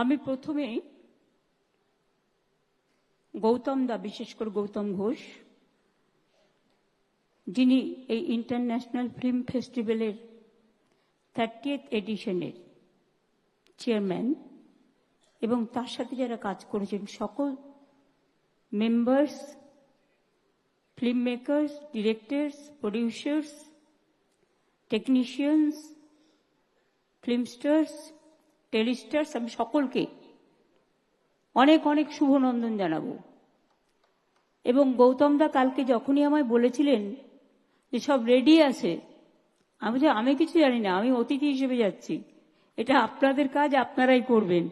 আমি প্রথমে গৌতম দা, বিশেষ করে গৌতম ঘোষ, যিনি এই ইন্টারন্যাশনাল ফিল্ম ফেস্টিভ্যালের থার্টিয়েথ এডিশনের চেয়ারম্যান এবং তার সাথে যারা কাজ করেছেন সকল members film makers directors producers technicians film stars telestars, আমি সকলকে অনেক অনেক শুভনন্দন জানাব। এবং গৌতমদা কালকে যখনই আমায় বলেছিলেন যে সব রেডি আছে, আমি যে, আমি কিছু জানি না, আমি অতিথি হিসেবে যাচ্ছি। এটা আপনাদের কাজ, আপনারাই করবেন।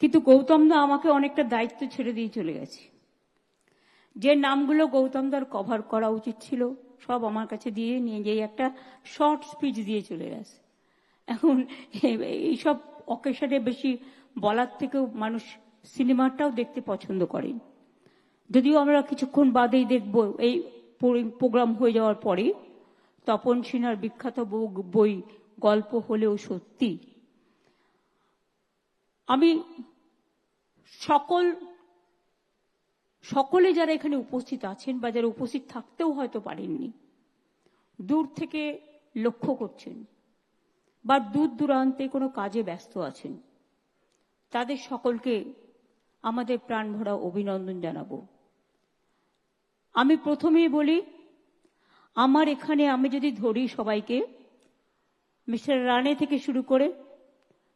কিন্তু গৌতম দা আমাকে অনেকটা দায়িত্ব ছেড়ে দিয়ে চলে গেছে। যে নামগুলো গৌতম দার কভার করা উচিত ছিল, সব আমার কাছে দিয়ে নিয়ে যেয়ে একটা শর্ট স্পিচ দিয়ে চলে গেছে। এখন এইসব অকেশনে বেশি বলার থেকেও মানুষ সিনেমাটাও দেখতে পছন্দ করেন যদিও আমরা কিছুক্ষণ বাদেই দেখব এই প্রোগ্রাম হয়ে যাওয়ার পরে, তপন সিনহার বিখ্যাত বই গল্প হলেও সত্যি। আমি সকল, সকলে যারা এখানে উপস্থিত আছেন বা যারা উপস্থিত থাকতেও হয়তো পারেননি, দূর থেকে লক্ষ্য করছেন। বা দূর দূরান্তে কোনো কাজে ব্যস্ত আছেন, তাদের সকলকে আমাদের প্রাণ ভরা অভিনন্দন জানাব। আমি প্রথমেই বলি, আমার এখানে আমি যদি ধরি সবাইকে, মিস্টার রানে থেকে শুরু করে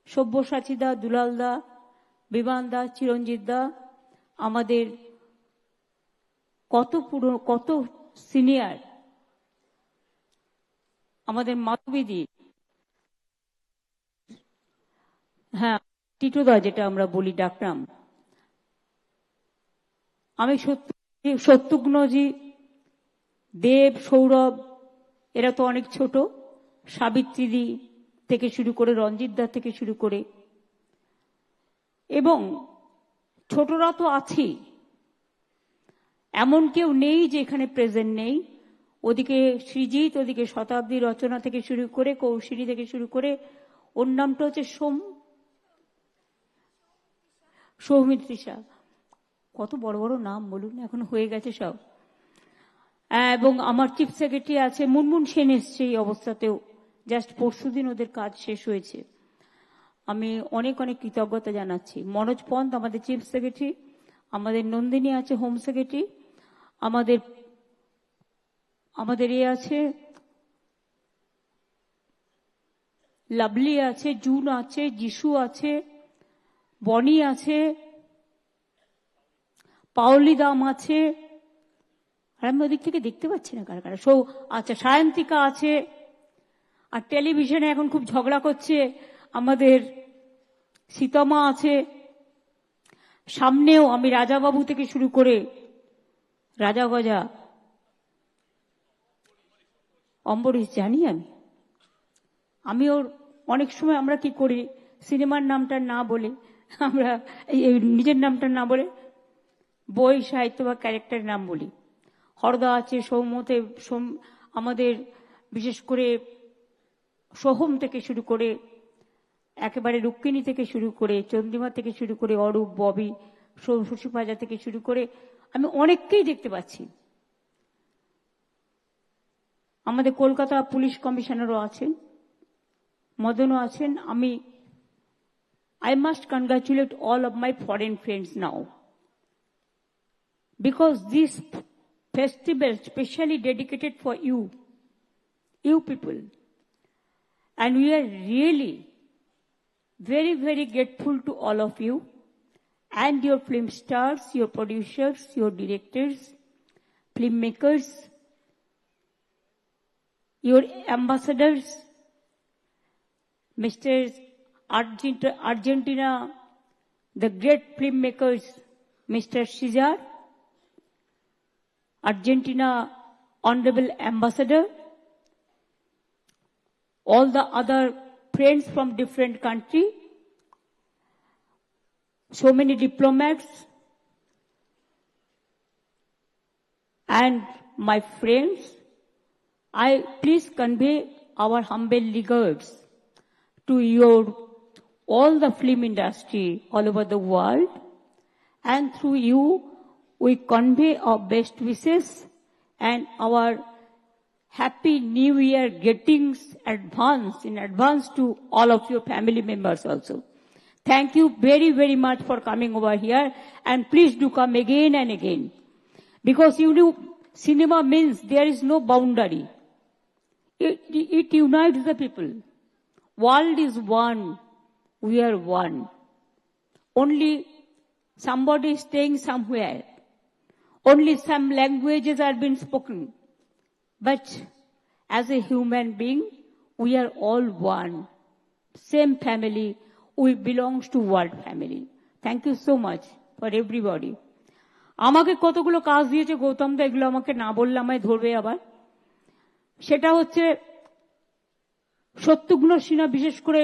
সব্যসাচী দা, দুলাল দা, বিমান দা, চিরঞ্জিত দা, আমাদের কত পুরো, কত সিনিয়র, আমাদের মাধবীদি হ্যাঁ টিটোদা যেটা আমরা বলি ডাকরাম। আমি সত্যুঘ্নজি দেব, সৌরভ, এরা তো অনেক ছোট। সাবিত্রীদি থেকে শুরু করে রঞ্জিত দা থেকে শুরু করে। এবং ছোটরা তো আছেই। এমন কেউ নেই যে এখানে প্রেজেন্ট নেই। ওদিকে সৃজিত, ওদিকে শতাব্দী রচনা থেকে শুরু করে কৌশিনী থেকে শুরু করে, ওর নামটা হচ্ছে সোম। সৌমিত্রিষা কত বড় বড় নাম বলুন, এখন হয়ে গেছে সব। এবং আমার চিফ সেক্রেটারি আছে মুনমুন সেন এসছে এই অবস্থাতেও। জাস্ট পরশু দিন ওদের কাজ শেষ হয়েছে। আমি অনেক অনেক কৃতজ্ঞতা জানাচ্ছি। মনোজ পন্ত আমাদের চিফ সেক্রেটারি, আমাদের নন্দিনী আছে হোম সেক্রেটারি, আমাদের আমাদের এ আছে, লাভলি আছে, জুন আছে, যিশু আছে বনি আছে পাওলি দাম আছে, আর আমি ওদিক থেকে দেখতে পাচ্ছি না কারা কারা। সৌ আচ্ছা সায়ন্তিকা আছে, আর টেলিভিশনে এখন খুব ঝগড়া করছে আমাদের সীতমা আছে। সামনেও আমি রাজাবাবু থেকে শুরু করে রাজা গজা, অম্বরীশ জানি আমি। আমি ওর অনেক সময় আমরা কি করি, সিনেমার নামটা না বলে আমরা এই নিজের নামটা না বলে বই সাহিত্য বা ক্যারেক্টারের নাম বলি। হরদা আছে সৌমতে আমাদের বিশেষ করে সোহম থেকে শুরু করে একেবারে রুক্মিণী থেকে শুরু করে চন্দ্রিমা থেকে শুরু করে অরূপ, ববি শশীপাজা থেকে শুরু করে আমি অনেককেই দেখতে পাচ্ছি। আমাদের কলকাতা পুলিশ কমিশনারও আছেন, মদনও আছেন, আমি I must congratulate all of my foreign friends now. Because this festival specially dedicated for you, you people. And we are really very, very grateful to all of you and your film stars, your producers, your directors, filmmakers, your ambassadors, Mr. Argentina, the great filmmakers, Mr. Cesar, Argentina Honorable Ambassador, all the other friends from different country, so many diplomats, and my friends, I please convey our humble regards to your all the film industry all over the world. And through you, we convey our best wishes and our happy new year greetings advance in advance to all of your family members also. Thank you very, very much for coming over here and please do come again and again. Because you know, cinema means there is no boundary. It, it unites the people. World is one. We are one. Only somebody is staying somewhere. Only some languages are being spoken. But as a human being, we are all one. Same family. We belongs to world family. Thank you so much for everybody. আমাকে কতগুলো কাজ দিয়েছে গৌতম দা এগুলো আমাকে না বললে আমায় ধরবে আবার সেটা হচ্ছে সত্যগুণ সিনহা বিশেষ করে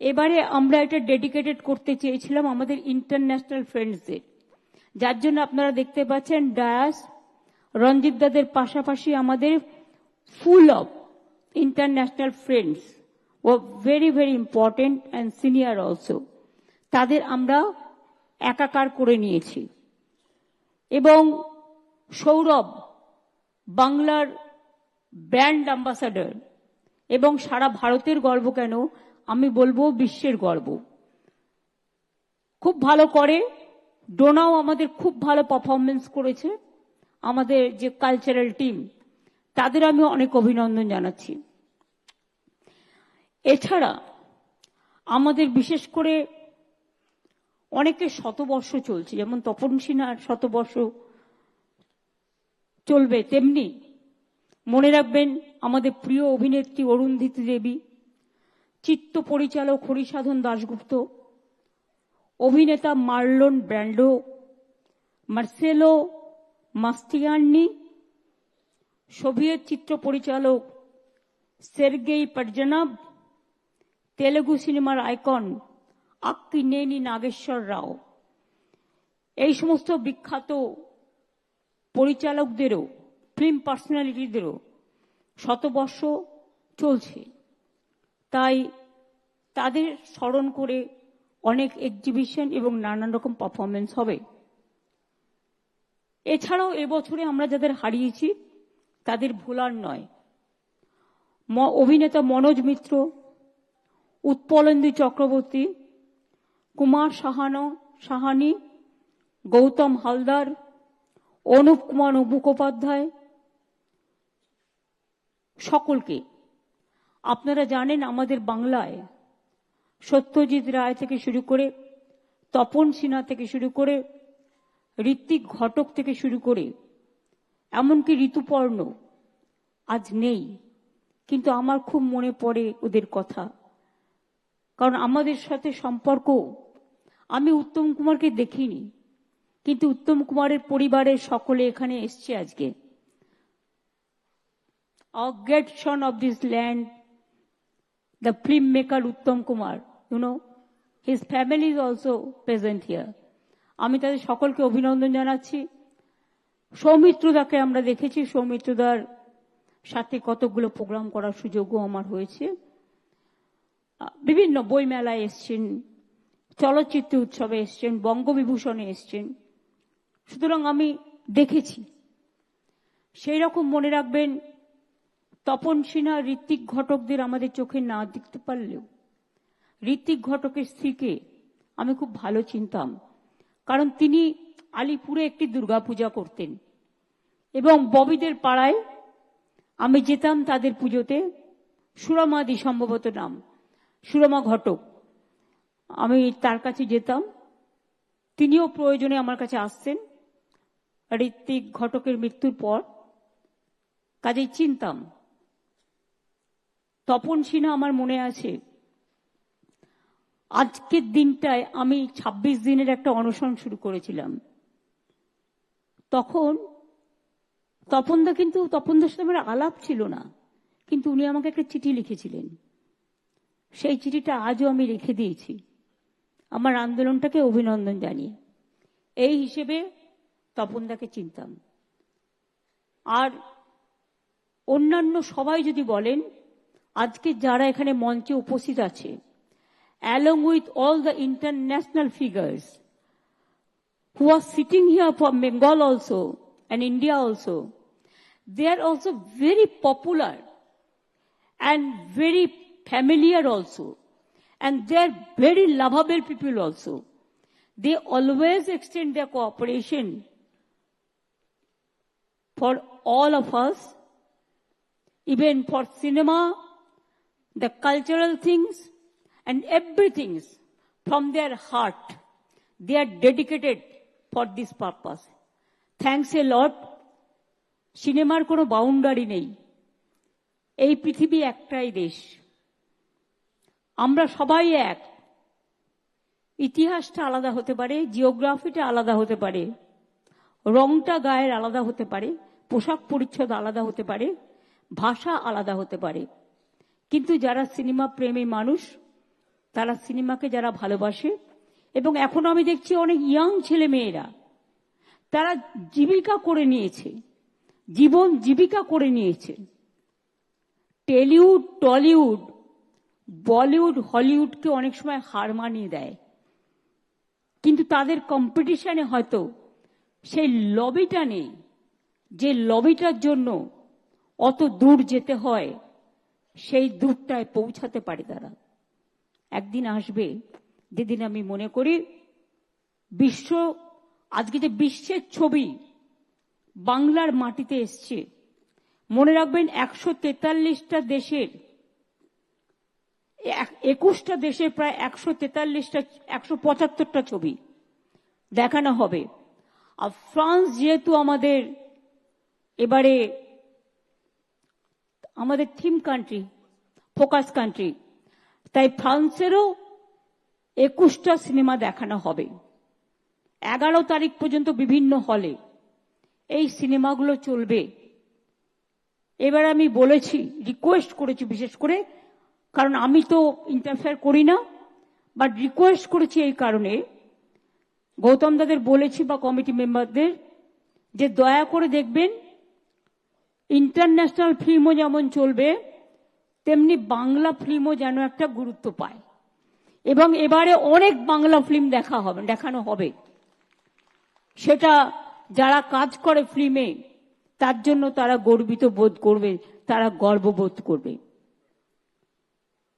এবারে আমরা এটা ডেডিকেটেড করতে চেয়েছিলাম আমাদের ইন্টারন্যাশনাল ফ্রেন্ডসদের যার জন্য আপনারা দেখতে পাচ্ছেন ডায়াস, রঞ্জিত দাদের পাশাপাশি আমাদের full of international friends O very very important and senior also তাদের আমরা একাকার করে নিয়েছি। এবং সৌরভ, বাংলার ব্র্যান্ড অ্যাম্বাসাডার এবং সারা ভারতের গর্ব কেন? আমি বলব বিশ্বের গর্ব। খুব ভালো করে ডোনাও আমাদের খুব ভালো পারফরমেন্স করেছে। আমাদের যে কালচারাল টিম তাদের আমি অনেক অভিনন্দন জানাচ্ছি। এছাড়া আমাদের বিশেষ করে অনেকের শতবর্ষ চলছে, যেমন তপন সিনহার শতবর্ষ চলবে, তেমনি মনে রাখবেন আমাদের প্রিয় অভিনেত্রী অরুন্ধতী দেবী চিত্ত পরিচালক হরিসাধন দাশগুপ্ত, অভিনেতা Marlon Brando, Marcello Mastroianni Soviet চিত্র পরিচালক সের্গেই পটজনাব, তেলেগু সিনেমার আইকন আক্কিনেনি নাগেশ্বর রাও। এই সমস্ত বিখ্যাত পরিচালকদেরও ফিল্ম পার্সোনালিটিদেরও শতবর্ষ চলছে। তাই তাদের স্মরণ করে অনেক এক্সিবিশন এবং নানান রকম পারফরমেন্স হবে। এছাড়াও এবছরে আমরা যাদের হারিয়েছি, তাদের ভোলার নয়। অভিনেতা মনোজ মিত্র, উৎপলেন্দু চক্রবর্তী, কুমার সাহানো, সাহানি, গৌতম হালদার, অনুপ কুমার মুখোপাধ্যায় সকলকে আপনারা জানেন আমাদের বাংলায় সত্যজিৎ রায় থেকে শুরু করে তপন সিনহা থেকে শুরু করে ঋত্বিক ঘটক থেকে শুরু করে এমনকি ঋতুপর্ণ আজ নেই। কিন্তু আমার খুব মনে পড়ে ওদের কথা। কারণ আমাদের সাথে সম্পর্ক আমি উত্তম কুমারকে দেখিনি। কিন্তু উত্তম কুমারের পরিবারের সকলে এখানে এসছে আজকে। Son of this land, the filmmaker Uttam Kumar. You know, his family is also present here. আমি তাদের সকলকে অভিনন্দন জানাচ্ছি। সৌমিত্রদাকে আমরা দেখেছি। সৌমিত্রদার সাথে কতগুলো প্রোগ্রাম করার সুযোগও আমার হয়েছে। বিভিন্ন বইমেলায় এসছেন চলচ্চিত্র উৎসবে এসছেন বঙ্গবিভূষণে এসছেন। সুতরাং আমি দেখেছি। সেই রকম মনে রাখবেন তপন সিনহা ঋত্বিক ঘটকদের আমাদের চোখে না দেখতে পারলেও, ঋত্বিক ঘটকের স্ত্রীকে আমি খুব ভালো চিনতাম। কারণ তিনি আলিপুরে একটি দুর্গাপূজা করতেন এবং ববিদের পাড়ায় আমি যেতাম তাদের পুজোতে। সুরমাদি সম্ভবত নাম, সুরমা ঘটক। আমি তার কাছে যেতাম, তিনিও প্রয়োজনে আমার কাছে আসতেন। ঋত্বিক ঘটকের মৃত্যুর পর কাজেই চিনতাম তপন সিনহা আমার মনে আছে, আজকের দিনটায় আমি ২৬ দিনের একটা অনশন শুরু করেছিলাম। তখন তপনদা কিন্তু, তপনদার সাথে আমার আলাপ ছিল না, কিন্তু উনি আমাকে একটা চিঠি লিখেছিলেন। সেই চিঠিটা আজও আমি রেখে দিয়েছি। আমার আন্দোলনটাকে অভিনন্দন জানিয়ে। এই হিসেবে তপনদাকে চিনতাম। আর অন্যান্য সবাই যদি বলেন আজকে যারা এখানে মঞ্চে উপস্থিত আছে along with all the international figures who are sitting here from Bengal also and India also, they are also very popular and very familiar also. And they are very lovable people also. They always extend their cooperation for all of us, even for cinema, the cultural things, and everything from their heart. They are dedicated for this purpose. Thanks a lot. সিনেমার কোনো boundary নেই এই পৃথিবী একটাই দেশ আমরা সবাই এক ইতিহাসটা আলাদা হতে পারে জিওগ্রাফিটা আলাদা হতে পারে রংটা গায়ের আলাদা হতে পারে পোশাক পরিচ্ছদ আলাদা হতে পারে ভাষা আলাদা হতে পারে কিন্তু যারা সিনেমা প্রেমী মানুষ, তারা সিনেমাকে যারা ভালোবাসে, এবং এখন আমি দেখছি অনেক ইয়াং ছেলে মেয়েরা, তারা জীবিকা করে নিয়েছে, জীবন জীবিকা করে নিয়েছে। টেলিউড টলিউড বলিউড হলিউডকে অনেক সময় হার মানিয়ে দেয়। কিন্তু তাদের কম্পিটিশনে হয়তো সেই লবিটা নেই, যে লবিটার জন্য অত দূর যেতে হয় সেই দূরটায় পৌঁছাতে পারে তারা। একদিন আসবে, যেদিন আমি মনে করি বিশ্ব, আজকে যে বিশ্বের ছবি বাংলার মাটিতে এসছে, মনে রাখবেন একশো তেতাল্লিশটা দেশের, এক- একুশটা দেশের প্রায় একশো তেতাল্লিশটা, একশো পঁচাত্তরটা ছবি দেখানো হবে। আর ফ্রান্স যেহেতু আমাদের এবারে আমাদের থিম কান্ট্রি ফোকাস কান্ট্রি তাই ফ্রান্সেরও একুশটা সিনেমা দেখানো হবে। এগারো তারিখ পর্যন্ত বিভিন্ন হলে এই সিনেমাগুলো চলবে। এবার আমি বলেছি রিকোয়েস্ট করেছি বিশেষ করে, কারণ আমি তো ইন্টারফেয়ার করি না বাট রিকোয়েস্ট করেছি এই কারণে। গৌতম দাদের বলেছি বা কমিটি মেম্বারদের যে দয়া করে দেখবেন ইন্টারন্যাশনাল ফিল্মও যেমন চলবে, তেমনি বাংলা ফিল্মও যেন একটা গুরুত্ব পায়। এবং এবারে অনেক বাংলা ফিল্ম দেখা হবে, দেখানো হবে। সেটা যারা কাজ করে ফিল্মে তার জন্য তারা গর্বিত বোধ করবে, তারা গর্ববোধ করবে।